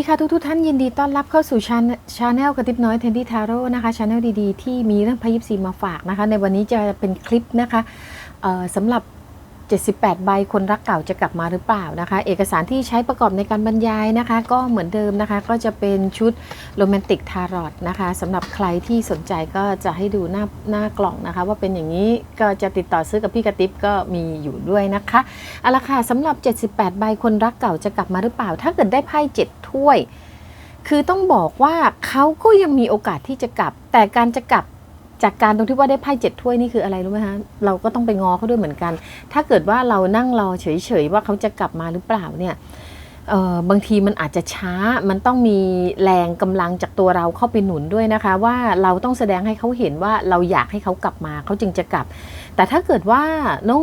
ดีค่ะทุกทุกท่านยินดีต้อนรับเข้าสู่ชาชาแนลกระติบน้อยเทนดี้ทาโร่นะคะชาแนลดีๆ ที่มีเรื่องพยิบซีมาฝากนะคะ ในวันนี้จะเป็นคลิปนะคะสำหรับ 78 ใบคนรักเก่าจะกลับมาหรือเปล่านะคะ เอกสารที่ใช้ประกอบในการบรรยายนะคะ ก็เหมือนเดิมนะคะ ก็จะเป็นชุดโรแมนติกทารอตนะคะสำหรับใครที่สนใจก็จะให้ดูหน้าหน้ากล่องนะคะ ว่าเป็นอย่างนี้ก็จะติดต่อซื้อกับพี่กระติบก็มีอยู่ด้วยนะคะเอาละค่ะสำหรับ 78 ใบคนรักเก่าจะกลับมาหรือเปล่า ถ้าเกิดได้ไพ่7ถ้วย คือต้องบอกว่าเขาก็ยังมีโอกาสที่จะกลับ แต่การจะกลับ จากการตรงที่ว่าได้ไพ่เจ็ดถ้วยนี่คืออะไรรู้ไหมคะเราก็ต้องไปงอเขาด้วยเหมือนกัน ถ้าเกิดว่าเรานั่งรอเฉยๆว่าเขาจะกลับมาหรือเปล่าเนี่ยบางทีมันอาจจะช้า มันต้องมีแรงกำลังจากตัวเราเข้าไปหนุนด้วยนะคะ ว่าเราต้องแสดงให้เขาเห็นว่าเราอยากให้เขากลับมาเขาจึงจะกลับ แต่ถ้าเกิดว่า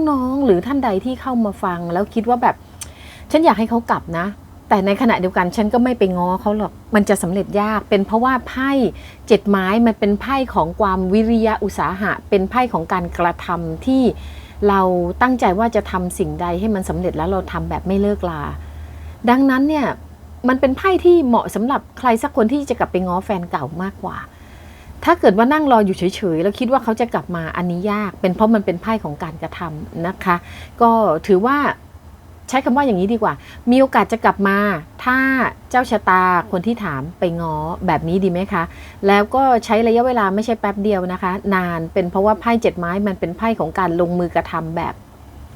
น้องๆหรือท่านใดที่เข้ามาฟังแล้วคิดว่าแบบ ฉันอยากให้เขากลับนะ แต่ในขณะเดียวกันฉันก็ไม่ไปง้อเขาหรอก มันจะสำเร็จยาก เป็นเพราะว่าไพ่เจ็ดไม้มันเป็นไพ่ของความวิริยะอุตสาหะ เป็นไพ่ของการกระทำที่เราตั้งใจว่าจะทำสิ่งใดให้มันสำเร็จแล้วเราทำแบบไม่เลิกลา ดังนั้นเนี่ยมันเป็นไพ่ที่เหมาะสำหรับใครสักคนที่จะกลับไปง้อแฟนเก่ามากกว่า ถ้าเกิดว่านั่งรออยู่เฉยๆ แล้วคิดว่าเขาจะกลับมาอันนี้ยาก เป็นเพราะมันเป็นไพ่ของการกระทำนะคะ ก็ถือว่า ใช้คำว่าอย่างนี้ดีกว่า มีโอกาสจะกลับมา ถ้าเจ้าชะตาคนที่ถามไปง้อแบบนี้ดีไหมคะ แล้วก็ใช้ระยะเวลาไม่ใช่แป๊บเดียวนะคะ นานเป็นเพราะว่าไพ่เจ็ดไม้มันเป็นไพ่ของการลงมือกระทำแบบ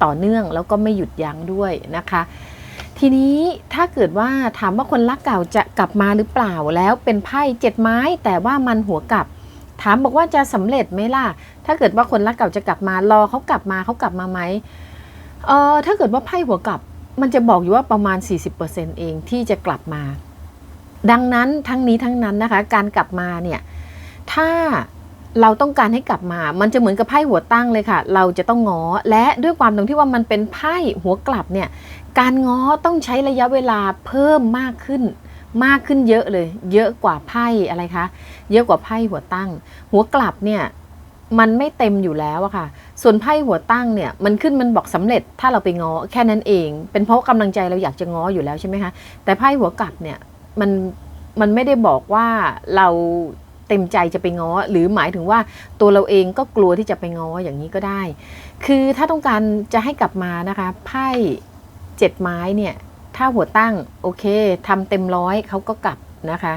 ต่อเนื่องแล้วก็ไม่หยุดยั้งด้วยนะคะ ทีนี้ถ้าเกิดว่าถามว่าคนรักเก่าจะกลับมาหรือเปล่าแล้วเป็นไพ่เจ็ดไม้ แต่ว่ามันหัวกลับ ถามบอกว่าจะสำเร็จไหมล่ะ ถ้าเกิดว่าคนรักเก่าจะกลับมารอเขากลับมาเขากลับมาไหม เออถ้าเกิดว่าไพ่หัวกลับ มันจะบอกอยู่ว่าประมาณ 40%เองที่จะกลับมา ดังนั้นทั้งนี้ทั้งนั้นนะคะ การกลับมาเนี่ย ถ้าเราต้องการให้กลับมา มันจะเหมือนกับไพ่หัวตั้งเลยค่ะ เราจะต้องง้อ และด้วยความตรงที่ว่ามันเป็นไพ่หัวกลับเนี่ย การง้อต้องใช้ระยะเวลาเพิ่มมากขึ้น มากขึ้นเยอะเลย เยอะกว่าไพ่อะไรคะ เยอะกว่าไพ่หัวตั้ง หัวกลับเนี่ย มันไม่เต็มอยู่แล้วอะค่ะ ส่วนไพ่หัวตั้งเนี่ยมันขึ้นมันบอกสำเร็จถ้าเราไปง้อแค่นั้นเอง เป็นเพราะกำลังใจเราอยากจะง้ออยู่แล้วใช่ไหมคะแต่ไพ่หัวกลับเนี่ยมันมันไม่ได้บอกว่าเราเต็มใจจะไปง้อ หรือหมายถึงว่าตัวเราเองก็กลัวที่จะไปง้ออย่างนี้ก็ได้ คือถ้าต้องการจะให้กลับมานะคะไพ่เจ็ดไม้เนี่ยถ้าหัวตั้งโอเคทำเต็มร้อยเขาก็กลับนะคะ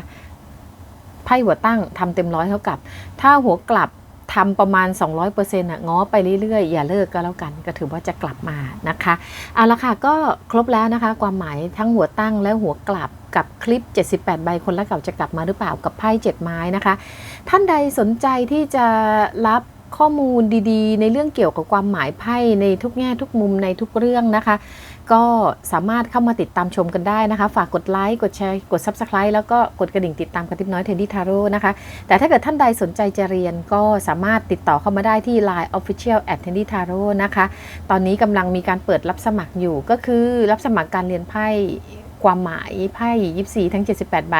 ไพ่หัวตั้งทำเต็มร้อยเขากลับ ถ้าหัวกลับ ทำประมาณ 200%อะง้อไปเรื่อยๆ อย่าเลิกก็แล้วกัน ก็ถือว่าจะกลับมานะคะ เอาละค่ะ ก็ครบแล้วนะคะ ความหมายทั้งหัวตั้งและหัวกลับกับคลิป 78 ใบคนละเก่าจะกลับมาหรือเปล่ากับไพ่7ไม้นะคะ ท่านใดสนใจที่จะรับ ข้อมูลดีๆ ในเรื่องเกี่ยวกับความหมายไพ่ในทุกแง่ทุกมุมในทุกเรื่องนะคะ ก็สามารถเข้ามาติดตามชมกันได้นะคะ ฝากกดไลค์กดแชร์กด Subscribe แล้วก็กดกระดิ่งติดตามกระติบน้อยเทนดี้ทาโร่นะคะ แต่ถ้าเกิดท่านใดสนใจจะเรียนก็สามารถติดต่อเข้ามาได้ที่ Line Official at t e n d y Taro นะคะ ตอนนี้กำลังมีการเปิดรับสมัครอยู่ก็คือรับสมัครการเรียนไพ่ ความหมายไพ่24 ทั้ง 78 ใบ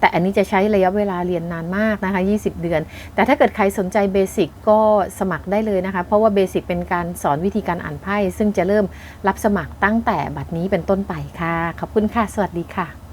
แต่อันนี้จะใช้ระยะเวลาเรียนนานมากนะคะ 20 เดือน แต่ถ้าเกิดใครสนใจเบสิกก็สมัครได้เลยนะคะ เพราะว่าเบสิกเป็นการสอนวิธีการอ่านไพ่ ซึ่งจะเริ่มรับสมัครตั้งแต่บัดนี้เป็นต้นไปค่ะ ขอบคุณค่ะ สวัสดีค่ะ